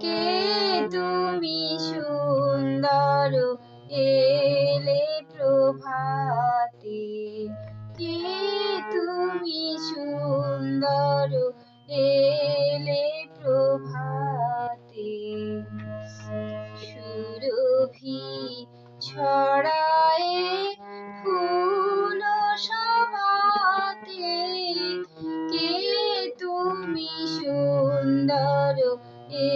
কে তুমি সুন্দর এলে প্রভাতে? কে তুমি সুন্দর এলে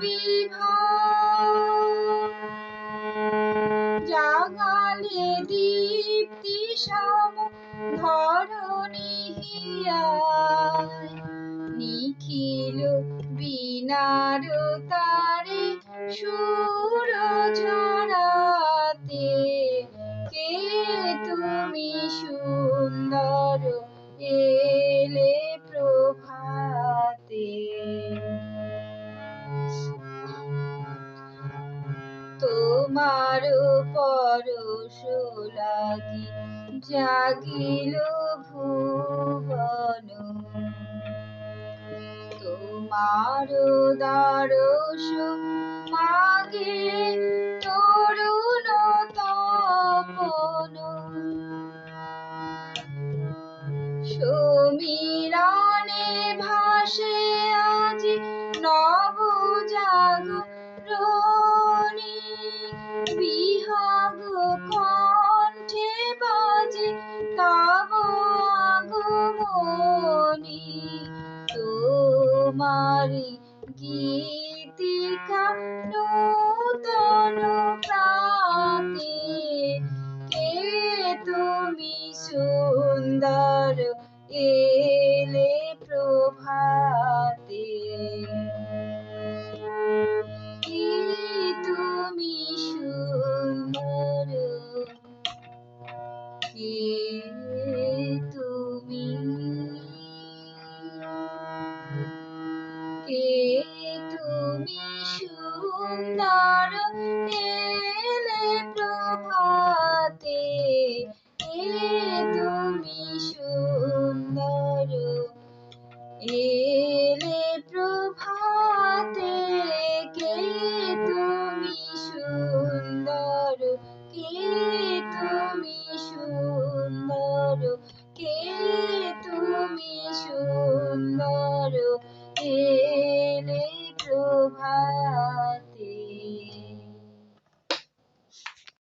বিভা জাগালে দীপ্তি সম ধরণী নিখিল বিনার তারে সুর ঝরাতে তোমার পরশ লাগি জাগিল ভুবন। তোমার দারস মাগে তরুণ তপন। সমীরণে ভাসে তোমারি গীতিকা নূতন প্রাতে। কে তুমি সুন্দর এলে কে তুমি সুন্দর? এলে প্রভাত